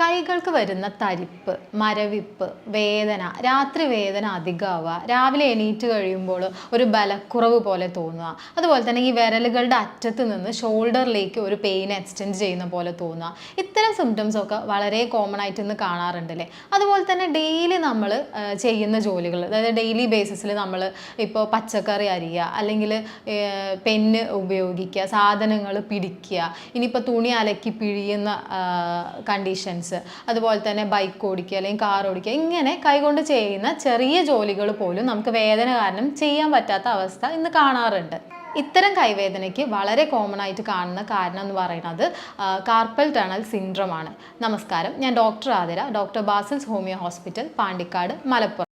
കൈകൾക്ക് വരുന്ന തരിപ്പ് മരവിപ്പ് വേദന രാത്രി വേദന അധികമാവുക രാവിലെ എണീറ്റ് കഴിയുമ്പോൾ ഒരു ബലക്കുറവ് പോലെ തോന്നുക. അതുപോലെ തന്നെ ഈ വിരലുകളുടെ അറ്റത്ത് നിന്ന് ഷോൾഡറിലേക്ക് ഒരു പെയിൻ എക്സ്റ്റെൻഡ് ചെയ്യുന്ന പോലെ തോന്നുക. ഇത്തരം സിംറ്റംസ് ഒക്കെ വളരെ കോമൺ ആയിട്ട് ഇന്ന് കാണാറുണ്ടല്ലേ അതുപോലെ തന്നെ ഡെയിലി നമ്മൾ ചെയ്യുന്ന ജോലികൾ അതായത് ഡെയിലി ബേസിസിൽ നമ്മൾ ഇപ്പോൾ പച്ചക്കറി അരിയുക അല്ലെങ്കിൽ പെന്ന് ഉപയോഗിക്കുക സാധനങ്ങൾ പിടിക്കുക ഇനിയിപ്പോൾ തുണി അലക്കി പിഴിയുന്ന കണ്ടീഷൻസ് അതുപോലെ തന്നെ ബൈക്ക് ഓടിക്കുക അല്ലെങ്കിൽ കാർ ഓടിക്കുക ഇങ്ങനെ കൈകൊണ്ട് ചെയ്യുന്ന ചെറിയ ജോലികൾ പോലും നമുക്ക് വേദന കാരണം ചെയ്യാൻ പറ്റാത്ത അവസ്ഥ ഇന്ന് കാണാറുണ്ട്. ഇത്തരം കൈവേദനയ്ക്ക് വളരെ കോമൺ ആയിട്ട് കാണുന്ന കാരണം എന്ന് പറയുന്നത് കാർപ്പൽ ടണൽ സിൻഡ്രോമാണ് നമസ്കാരം. ഞാൻ doctor Athira doctor Basil's homeo hospital Pandikkad Malappuram.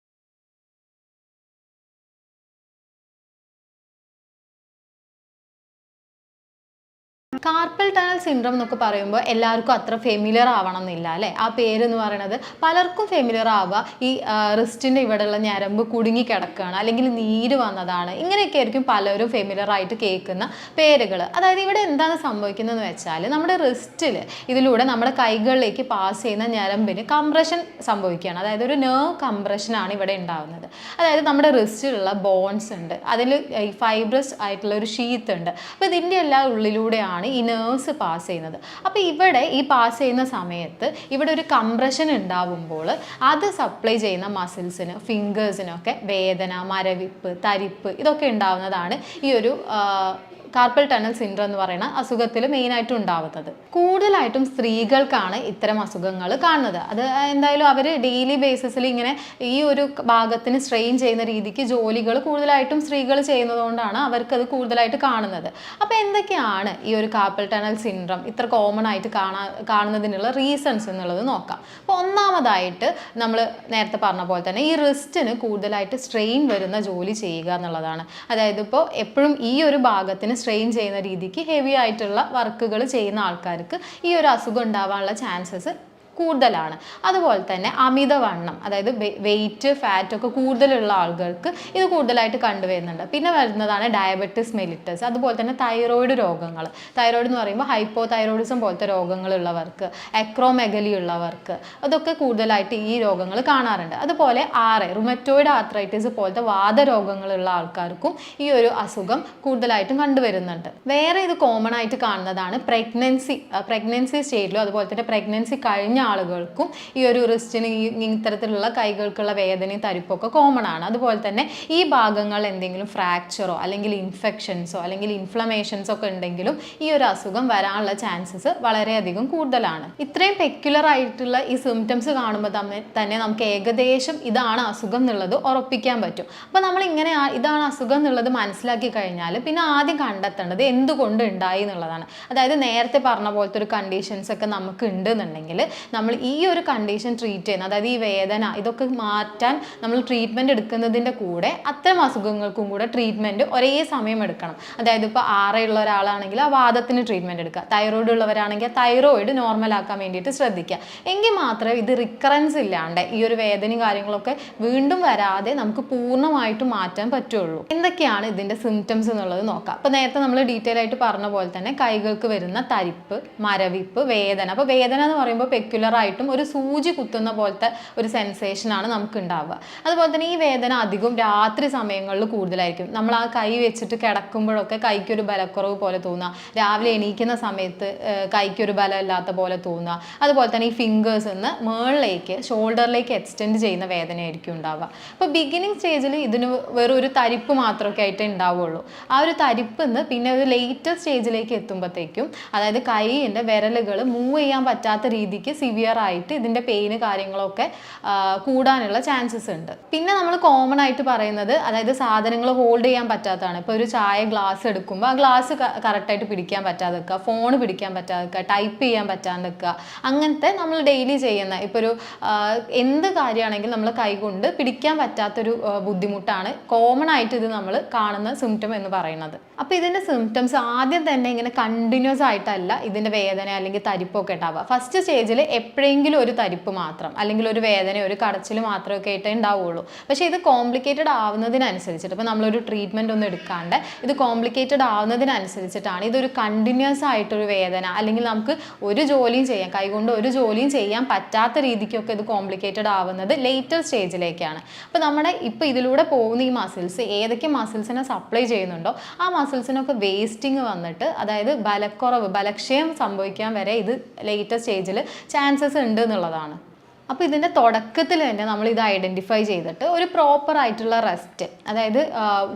Carpal tunnel syndrome എന്നൊക്കെ പറയുമ്പോൾ എല്ലാവർക്കും അത്ര ഫെമിലിയർ ആവണം എന്നില്ല അല്ലേ? ആ പേര് എന്ന് പറയുന്നത് പലർക്കും ഫെമിലിയർ ആവുക. ഈ റിസ്റ്റിന്റെ ഇവിടെയുള്ള ഞരമ്പ് കുടുങ്ങി കിടക്കുകയാണ് അല്ലെങ്കിൽ നീര് വന്നതാണ്. ഇങ്ങനെയൊക്കെ ആയിരിക്കും പലരും ഫെമിലിയർ ആയിട്ട് കേൾക്കുന്ന പേരുകൾ. അതായത് ഇവിടെ എന്താണ് സംഭവിക്കുന്നതെന്ന് വെച്ചാൽ നമ്മുടെ റിസ്റ്റിൽ ഇതിലൂടെ നമ്മുടെ കൈകളിലേക്ക് പാസ് ചെയ്യുന്ന ഞരമ്പിന് കംപ്രഷൻ സംഭവിക്കുകയാണ്. അതായത് ഒരു നെർവ് കംപ്രഷനാണ് ഇവിടെ ഉണ്ടാകുന്നത് അതായത് നമ്മുടെ റിസ്റ്റിലുള്ള ബോൺസ് ഉണ്ട്. അതിൽ ഈ ഫൈബ്രസ് ആയിട്ടുള്ള ഒരു ഷീത്ത് ഉണ്ട്. അപ്പോൾ ഇതിന്റെ എല്ലാ ഉള്ളിലൂടെയാണ് ഈ നേഴ്സ് പാസ് ചെയ്യുന്നത്. അപ്പോൾ ഇവിടെ ഈ പാസ് ചെയ്യുന്ന സമയത്ത് ഇവിടെ ഒരു കംപ്രഷൻ ഉണ്ടാവുമ്പോൾ അത് സപ്ലൈ ചെയ്യുന്ന മസിൽസിന് ഫിംഗേഴ്സിനൊക്കെ വേദന മരവിപ്പ് തരിപ്പ് ഇതൊക്കെ ഉണ്ടാവുന്നതാണ് ഈ ഒരു കാർപ്പൽ ടണൽ സിൻഡ്രം എന്ന് പറയുന്ന അസുഖത്തിൽ മെയിനായിട്ടും ഉണ്ടാവുന്നത്. കൂടുതലായിട്ടും സ്ത്രീകൾക്കാണ് ഇത്തരം അസുഖങ്ങൾ കാണുന്നത്. അത് എന്തായാലും അവർ ഡെയിലി ബേസിസിൽ ഇങ്ങനെ ഈ ഒരു ഭാഗത്തിന് സ്ട്രെയിൻ ചെയ്യുന്ന രീതിക്ക് ജോലികൾ കൂടുതലായിട്ടും സ്ത്രീകൾ ചെയ്യുന്നതുകൊണ്ടാണ് അവർക്കത് കൂടുതലായിട്ട് കാണുന്നത്. അപ്പോൾ എന്തൊക്കെയാണ് ഈ ഒരു കാർപ്പൽ ടണൽ സിൻഡ്രം ഇത്ര കോമൺ ആയിട്ട് കാണാ കാണുന്നതിനുള്ള റീസൺസ് എന്നുള്ളത് നോക്കാം. അപ്പോൾ ഒന്നാമതായിട്ട് നമ്മൾ നേരത്തെ പറഞ്ഞ പോലെ തന്നെ ഈ റിസ്റ്റിന് കൂടുതലായിട്ട് സ്ട്രെയിൻ വരുന്ന ജോലി ചെയ്യുക എന്നുള്ളതാണ്. അതായത് ഇപ്പോൾ എപ്പോഴും ഈ ഒരു ഭാഗത്തിന് സ്ട്രെയിൻ ചെയ്യുന്ന രീതിക്ക് ഹെവി ആയിട്ടുള്ള വർക്കുകൾ ചെയ്യുന്ന ആൾക്കാർക്ക് ഈ ഒരു അസുഖം ഉണ്ടാവാനുള്ള ചാൻസസ് കൂടുതലാണ്. അതുപോലെ തന്നെ അമിതവണ്ണം അതായത് വെയിറ്റ് ഫാറ്റ് ഒക്കെ കൂടുതലുള്ള ആളുകൾക്ക് ഇത് കൂടുതലായിട്ട് കണ്ടുവരുന്നുണ്ട്. പിന്നെ വരുന്നതാണ് ഡയബറ്റിസ് മെലിറ്റസ് അതുപോലെ തന്നെ തൈറോയിഡ് രോഗങ്ങൾ തൈറോയിഡ് എന്ന് പറയുമ്പോൾ ഹൈപ്പോ തൈറോയിഡിസം പോലത്തെ രോഗങ്ങളുള്ളവർക്ക് എക്രോമെഗലി ഉള്ളവർക്ക് അതൊക്കെ കൂടുതലായിട്ട് ഈ രോഗങ്ങൾ കാണാറുണ്ട്. അതുപോലെ ആറ് റുമറ്റോയിഡ് ആർത്രൈറ്റിസ് പോലത്തെ വാദരോഗങ്ങളുള്ള ആൾക്കാർക്കും ഈ ഒരു അസുഖം കൂടുതലായിട്ടും കണ്ടുവരുന്നുണ്ട്. വേറെ ഇത് കോമൺ ആയിട്ട് കാണുന്നതാണ് പ്രഗ്നൻസി പ്രഗ്നൻസി സ്റ്റേജിലോ അതുപോലെ തന്നെ പ്രഗ്നൻസി കഴിഞ്ഞ ആളുകൾക്കും ഈ ഒരു റിസ്റ്റിന് ഇത്തരത്തിലുള്ള കൈകൾക്കുള്ള വേദനയും തരിപ്പൊക്കെ കോമൺ ആണ്. അതുപോലെ തന്നെ ഈ ഭാഗങ്ങൾ എന്തെങ്കിലും ഫ്രാക്ചറോ അല്ലെങ്കിൽ ഇൻഫെക്ഷൻസോ അല്ലെങ്കിൽ ഇൻഫ്ലമേഷൻസോ ഒക്കെ ഉണ്ടെങ്കിലും ഈ ഒരു അസുഖം വരാനുള്ള ചാൻസസ് വളരെയധികം കൂടുതലാണ്. ഇത്രയും പെക്യുലർ ആയിട്ടുള്ള ഈ സിംറ്റംസ് കാണുമ്പോൾ തന്നെ നമുക്ക് ഏകദേശം ഇതാണ് അസുഖം എന്നുള്ളത് ഉറപ്പിക്കാൻ പറ്റും. അപ്പോൾ നമ്മൾ ഇങ്ങനെ ഇതാണ് അസുഖം എന്നുള്ളത് മനസ്സിലാക്കി കഴിഞ്ഞാൽ പിന്നെ ആദ്യം കണ്ടെത്തേണ്ടത് എന്തുകൊണ്ട് ഉണ്ടായി എന്നുള്ളതാണ്. അതായത് നേരത്തെ പറഞ്ഞ പോലത്തെ ഒരു കണ്ടീഷൻസ് ഒക്കെ നമുക്ക് ഉണ്ട് എന്നുണ്ടെങ്കിൽ നമ്മൾ ഈ ഒരു കണ്ടീഷൻ ട്രീറ്റ് ചെയ്യുന്ന അതായത് ഈ വേദന ഇതൊക്കെ മാറ്റാൻ നമ്മൾ ട്രീറ്റ്മെന്റ് എടുക്കുന്നതിന്റെ കൂടെ അത്തരം അസുഖങ്ങൾക്കും കൂടെ ട്രീറ്റ്മെന്റ് ഒരേ സമയം എടുക്കണം. അതായത് ഇപ്പോൾ ആറയുള്ള ഒരാളാണെങ്കിൽ ആ വാദത്തിന് ട്രീറ്റ്മെന്റ് എടുക്കുക. തൈറോയിഡ് ഉള്ളവരാണെങ്കിൽ തൈറോയിഡ് നോർമൽ ആക്കാൻ വേണ്ടിയിട്ട് ശ്രദ്ധിക്കുക. എങ്കിൽ മാത്രമേ ഇത് റിക്കറൻസ് ഇല്ലാണ്ട് ഈ ഒരു വേദനയും കാര്യങ്ങളൊക്കെ വീണ്ടും വരാതെ നമുക്ക് പൂർണമായിട്ട് മാറ്റാൻ പറ്റുള്ളൂ. എന്തൊക്കെയാണ് ഇതിന്റെ സിംറ്റംസ് എന്നുള്ളത് നോക്കാം. അപ്പോൾ നേരത്തെ നമ്മൾ ഡീറ്റെയിൽ ആയിട്ട് പറഞ്ഞ പോലെ തന്നെ കൈകൾക്ക് വരുന്ന തരിപ്പ് മരവിപ്പ് വേദന. അപ്പോൾ വേദന എന്ന് പറയുമ്പോൾ പെക്യുലർ ആയിട്ടും ഒരു സൂചി കുത്തുന്ന പോലത്തെ ഒരു സെൻസേഷനാണ് നമുക്ക് ഉണ്ടാവുക അതുപോലെ തന്നെ ഈ വേദന അധികം രാത്രി സമയങ്ങളിൽ കൂടുതലായിരിക്കും. നമ്മൾ ആ കൈ വെച്ചിട്ട് കിടക്കുമ്പോഴൊക്കെ കൈക്കൊരു ബലക്കുറവ് പോലെ തോന്നുക. രാവിലെ എണീക്കുന്ന സമയത്ത് കൈക്കൊരു ബലമില്ലാത്ത പോലെ തോന്നുക. അതുപോലെ തന്നെ ഈ ഫിംഗേഴ്സ് നിന്ന് മേളിലേക്ക് ഷോൾഡറിലേക്ക് എക്സ്റ്റെൻഡ് ചെയ്യുന്ന വേദനയായിരിക്കും ഉണ്ടാവുക. അപ്പോൾ ബിഗിനിങ് സ്റ്റേജിൽ ഇതിന് വെറും ഒരു തരിപ്പ് മാത്രമൊക്കെ ആയിട്ടേ ഉണ്ടാവുള്ളൂ ആ ഒരു തരിപ്പ് നിന്ന് പിന്നെ ഒരു ലേറ്റസ്റ്റ് സ്റ്റേജിലേക്ക് എത്തുമ്പോഴത്തേക്കും അതായത് കൈയിന്റെ വിരലുകൾ മൂവ് ചെയ്യാൻ പറ്റാത്ത രീതിക്ക് സിവിയർ ആയിട്ട് ഇതിന്റെ പെയിന് കാര്യങ്ങളൊക്കെ കൂടാനുള്ള ചാൻസസ് ഉണ്ട്. പിന്നെ നമ്മൾ കോമൺ ആയിട്ട് പറയുന്നത് അതായത് സാധനങ്ങൾ ഹോൾഡ് ചെയ്യാൻ പറ്റാത്തതാണ്. ഇപ്പോൾ ഒരു ചായ ഗ്ലാസ് എടുക്കുമ്പോൾ ആ ഗ്ലാസ് കറക്റ്റായിട്ട് പിടിക്കാൻ പറ്റാതെ വെക്കുക ഫോൺ പിടിക്കാൻ പറ്റാതെ വെക്കുക ടൈപ്പ് ചെയ്യാൻ പറ്റാതെ വെക്കുക അങ്ങനത്തെ നമ്മൾ ഡെയിലി ചെയ്യുന്ന ഇപ്പോൾ ഒരു എന്ത് കാര്യമാണെങ്കിലും നമ്മൾ കൈകൊണ്ട് പിടിക്കാൻ പറ്റാത്തൊരു ബുദ്ധിമുട്ടാണ് കോമൺ ആയിട്ട് ഇത് നമ്മൾ കാണുന്ന സിംറ്റം എന്ന് പറയുന്നത്. അപ്പോൾ ഇതിന്റെ സിംറ്റംസ് ആദ്യം തന്നെ ഇങ്ങനെ കണ്ടിന്യൂസ് ആയിട്ടല്ല ഇതിന്റെ വേദന അല്ലെങ്കിൽ തരിപ്പൊക്കെ ഉണ്ടാവുക. ഫസ്റ്റ് സ്റ്റേജിൽ എപ്പോഴെങ്കിലും ഒരു തരിപ്പ് മാത്രം അല്ലെങ്കിൽ ഒരു വേദന ഒരു കടച്ചിൽ മാത്രമൊക്കെ ആയിട്ടേ ഉണ്ടാവുള്ളൂ. പക്ഷേ ഇത് കോംപ്ലിക്കേറ്റഡ് ആവുന്നതിനനുസരിച്ചിട്ട് ഇപ്പോൾ നമ്മളൊരു ട്രീറ്റ്മെന്റ് ഒന്നും എടുക്കാണ്ട് ഇത് കോംപ്ലിക്കേറ്റഡ് ആവുന്നതിനനുസരിച്ചിട്ടാണ് ഇതൊരു കണ്ടിന്യൂസ് ആയിട്ടൊരു വേദന അല്ലെങ്കിൽ നമുക്ക് ഒരു ജോലിയും ചെയ്യാം കൈകൊണ്ട് ഒരു ജോലിയും ചെയ്യാൻ പറ്റാത്ത രീതിക്കൊക്കെ ഇത് കോംപ്ലിക്കേറ്റഡ് ആവുന്നത് ലേറ്റർ സ്റ്റേജിലേക്കാണ് അപ്പോൾ നമ്മുടെ ഇപ്പോൾ ഇതിലൂടെ പോകുന്ന ഈ മസിൽസ് ഏതൊക്കെ മസിൽസിനെ സപ്ലൈ ചെയ്യുന്നുണ്ടോ ആ മസിൽസിനൊക്കെ വേസ്റ്റിംഗ് വന്നിട്ട് അതായത് ബലക്കുറവ് ബലക്ഷയം സംഭവിക്കാൻ വരെ ഇത് ലേറ്റർ സ്റ്റേജിൽ ചാൻസസ് ഉണ്ട് എന്നുള്ളതാണ് അപ്പോൾ ഇതിന്റെ തുടക്കത്തിൽ തന്നെ നമ്മൾ ഇത് ഐഡന്റിഫൈ ചെയ്തിട്ട് ഒരു പ്രോപ്പർ ആയിട്ടുള്ള റെസ്റ്റ് അതായത്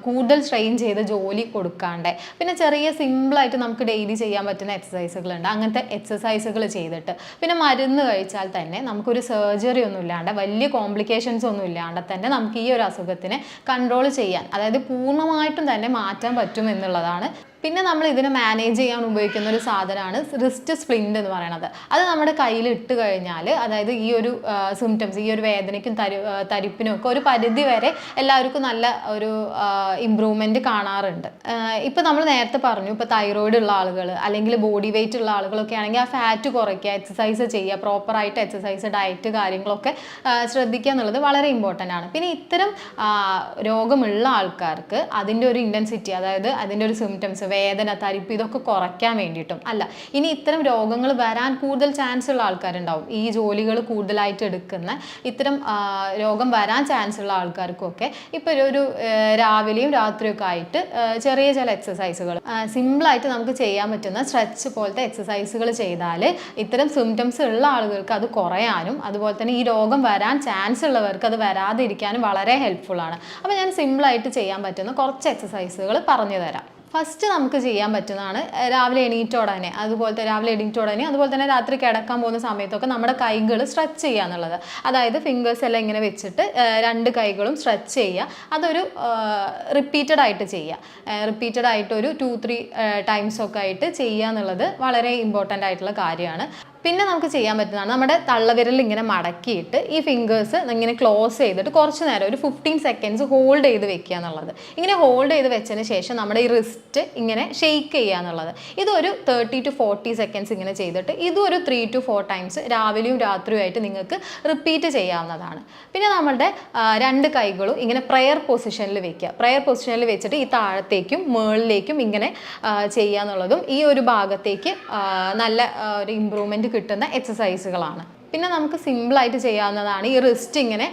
കൂടുതൽ സ്ട്രെയിൻ ചെയ്ത് ജോലി കൊടുക്കാണ്ട്. പിന്നെ ചെറിയ സിമ്പിളായിട്ട് നമുക്ക് ഡെയിലി ചെയ്യാൻ പറ്റുന്ന എക്സസൈസുകളുണ്ട് അങ്ങനത്തെ എക്സസൈസുകൾ ചെയ്തിട്ട്. പിന്നെ മരുന്ന് കഴിച്ചാൽ തന്നെ നമുക്കൊരു സർജറി ഒന്നും ഇല്ലാണ്ട് വലിയ കോംപ്ലിക്കേഷൻസ് ഒന്നും ഇല്ലാണ്ട് തന്നെ നമുക്ക് ഈ ഒരു അസുഖത്തിനെ കൺട്രോൾ ചെയ്യാൻ അതായത് പൂർണമായിട്ടും തന്നെ മാറ്റാൻ പറ്റും എന്നുള്ളതാണ് പിന്നെ നമ്മൾ ഇതിനെ മാനേജ് ചെയ്യാൻ ഉപയോഗിക്കുന്ന ഒരു സാധനമാണ് റിസ്റ്റ് സ്പ്ലിന്റ് എന്ന് പറയുന്നത്. അത് നമ്മുടെ കയ്യിൽ ഇട്ട് കഴിഞ്ഞാൽ അതായത് ഈ ഒരു സിംറ്റംസ് ഈ ഒരു വേദനയ്ക്കും തരി തരിപ്പിനും ഒക്കെ ഒരു പരിധി വരെ എല്ലാവർക്കും നല്ല ഒരു ഇമ്പ്രൂവ്മെന്റ് കാണാറുണ്ട്. ഇപ്പോൾ നമ്മൾ നേരത്തെ പറഞ്ഞു ഇപ്പോൾ തൈറോയിഡ് ഉള്ള ആളുകൾ അല്ലെങ്കിൽ ബോഡി വെയിറ്റ് ഉള്ള ആളുകളൊക്കെ ആണെങ്കിൽ ആ ഫാറ്റ് കുറയ്ക്കുക എക്സസൈസ് ചെയ്യുക പ്രോപ്പറായിട്ട് എക്സസൈസ് ഡയറ്റ് കാര്യങ്ങളൊക്കെ ശ്രദ്ധിക്കുക എന്നുള്ളത് വളരെ ഇമ്പോർട്ടന്റ് ആണ്. പിന്നെ ഇത്തരം രോഗമുള്ള ആൾക്കാർക്ക് അതിന്റെ ഒരു ഇന്റൻസിറ്റി അതായത് അതിന്റെ ഒരു സിംറ്റംസ് വേദന തരിപ്പ് ഇതൊക്കെ കുറയ്ക്കാൻ വേണ്ടിയിട്ടും. അല്ല ഇനി ഇത്തരം രോഗങ്ങൾ വരാൻ കൂടുതൽ ചാൻസ് ഉള്ള ആൾക്കാരുണ്ടാവും. ഈ ജോലികൾ കൂടുതലായിട്ട് എടുക്കുന്ന ഇത്തരം രോഗം വരാൻ ചാൻസ് ഉള്ള ആൾക്കാർക്കൊക്കെ ഇപ്പോൾ ഒരു- രാവിലെയും രാത്രിയൊക്കെ ആയിട്ട് ചെറിയ ചില എക്സസൈസുകൾ സിമ്പിളായിട്ട് നമുക്ക് ചെയ്യാൻ പറ്റുന്ന സ്ട്രെച്ച് പോലത്തെ എക്സസൈസുകൾ ചെയ്താൽ ഇത്തരം സിംറ്റംസ് ഉള്ള ആളുകൾക്ക് അത് കുറയാനും അതുപോലെ തന്നെ ഈ രോഗം വരാൻ ചാൻസ് ഉള്ളവർക്ക് അത് വരാതിരിക്കാനും വളരെ ഹെൽപ്ഫുൾ ആണ്. അപ്പോൾ ഞാൻ സിമ്പിളായിട്ട് ചെയ്യാൻ പറ്റുന്ന കുറച്ച് എക്സസൈസുകൾ പറഞ്ഞു തരാം. ഫസ്റ്റ് നമുക്ക് ചെയ്യാൻ പറ്റുന്നതാണ് രാവിലെ എണീറ്റോടനെ അതുപോലത്തെ രാവിലെ എണീറ്റോടനെ അതുപോലെ തന്നെ രാത്രി കിടക്കാൻ പോകുന്ന സമയത്തൊക്കെ നമ്മുടെ കൈകൾ സ്ട്രെച്ച് ചെയ്യുക എന്നുള്ളത്. അതായത് ഫിംഗേഴ്സ് എല്ലാം ഇങ്ങനെ വെച്ചിട്ട് രണ്ട് കൈകളും സ്ട്രെച്ച് ചെയ്യുക. അതൊരു റിപ്പീറ്റഡ് ആയിട്ട് ചെയ്യുക. റിപ്പീറ്റഡ് ആയിട്ട് ഒരു ടു ത്രീ ടൈംസ് ഒക്കെ ആയിട്ട് ചെയ്യുക എന്നുള്ളത് വളരെ ഇമ്പോർട്ടന്റ് ആയിട്ടുള്ള കാര്യമാണ്. പിന്നെ നമുക്ക് ചെയ്യാൻ പറ്റുന്നതാണ് നമ്മുടെ തള്ളവിരൽ ഇങ്ങനെ മടക്കിയിട്ട് ഈ ഫിംഗേഴ്സ് ഇങ്ങനെ ക്ലോസ് ചെയ്തിട്ട് കുറച്ച് നേരം ഒരു ഫിഫ്റ്റീൻ സെക്കൻഡ്സ് ഹോൾഡ് ചെയ്ത് വെക്കുക എന്നുള്ളത്. ഇങ്ങനെ ഹോൾഡ് ചെയ്ത് വെച്ചതിന് ശേഷം നമ്മുടെ ഈ റിസ്റ്റ് ഇങ്ങനെ ഷെയ്ക്ക് ചെയ്യുക എന്നുള്ളത്. ഇതൊരു തേർട്ടി ടു ഫോർട്ടി സെക്കൻഡ്സ് ഇങ്ങനെ ചെയ്തിട്ട് ഇതും ഒരു ത്രീ ടു ഫോർ ടൈംസ് രാവിലെയും രാത്രിയുമായിട്ട് നിങ്ങൾക്ക് റിപ്പീറ്റ് ചെയ്യാവുന്നതാണ്. പിന്നെ നമ്മളുടെ രണ്ട് കൈകളും ഇങ്ങനെ പ്രയർ പൊസിഷനിൽ വെക്കുക. പ്രയർ പൊസിഷനിൽ വെച്ചിട്ട് ഈ താഴത്തേക്കും മുകളിലേക്കും ഇങ്ങനെ ചെയ്യുക എന്നുള്ളതും ഈ ഒരു ഭാഗത്തേക്ക് നല്ല ഒരു ഇമ്പ്രൂവ്മെന്റ് കിട്ടുന്ന എക്സസൈസുകളാണ് പിന്നെ നമുക്ക് സിമ്പിളായിട്ട് ചെയ്യാവുന്നതാണ് ഈ റിസ്റ്റ് ഇങ്ങനെ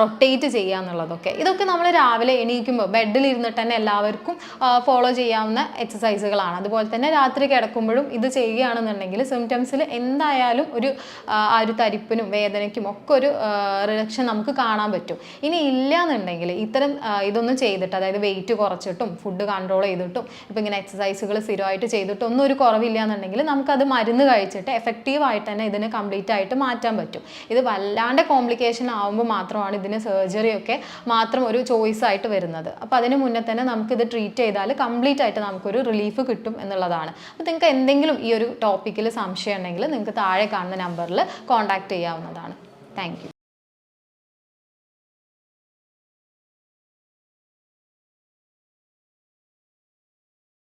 റൊട്ടേറ്റ് ചെയ്യുക എന്നുള്ളതൊക്കെ ഇതൊക്കെ നമ്മൾ രാവിലെ എണീക്കുമ്പോൾ ബെഡിൽ ഇരുന്നിട്ട് തന്നെ എല്ലാവർക്കും ഫോളോ ചെയ്യാവുന്ന എക്സസൈസുകളാണ് അതുപോലെ തന്നെ രാത്രി കിടക്കുമ്പോഴും ഇത് ചെയ്യുകയാണെന്നുണ്ടെങ്കിൽ സിംറ്റംസിൽ എന്തായാലും ഒരു ആ ഒരു തരിപ്പിനും വേദനയ്ക്കും ഒക്കെ ഒരു റിഡക്ഷൻ നമുക്ക് കാണാൻ പറ്റും. ഇനി ഇല്ല എന്നുണ്ടെങ്കിൽ ഇത്തരം ഇതൊന്നും ചെയ്തിട്ട് അതായത് വെയിറ്റ് കുറച്ചിട്ടും ഫുഡ് കൺട്രോൾ ചെയ്തിട്ടും ഇപ്പം ഇങ്ങനെ എക്സസൈസുകൾ സ്ഥിരമായിട്ട് ചെയ്തിട്ടും ഒന്നും ഒരു കുറവില്ല എന്നുണ്ടെങ്കിൽ നമുക്കത് മരുന്ന് കഴിച്ചിട്ട് എഫക്റ്റീവായിട്ട് തന്നെ ഇതിന് കംപ്ലീറ്റ് ആയിട്ട് മാറ്റാൻ പറ്റും. ഇത് വല്ലാണ്ട് കോംപ്ലിക്കേഷൻ ആവുമ്പോൾ മാത്രമാണ് ഇതിന് സർജറി ഒക്കെ മാത്രം ഒരു ചോയ്സ് ആയിട്ട് വരുന്നത്. അപ്പോൾ അതിന് മുന്നേ തന്നെ നമുക്കിത് ട്രീറ്റ് ചെയ്താൽ കംപ്ലീറ്റ് ആയിട്ട് നമുക്കൊരു റിലീഫ് കിട്ടും എന്നുള്ളതാണ്. അപ്പോൾ നിങ്ങൾക്ക് എന്തെങ്കിലും ഈ ഒരു ടോപ്പിക്കിൽ സംശയം ഉണ്ടെങ്കിൽ നിങ്ങൾക്ക് താഴെ കാണുന്ന നമ്പറിൽ കോൺടാക്ട് ചെയ്യാവുന്നതാണ്. താങ്ക്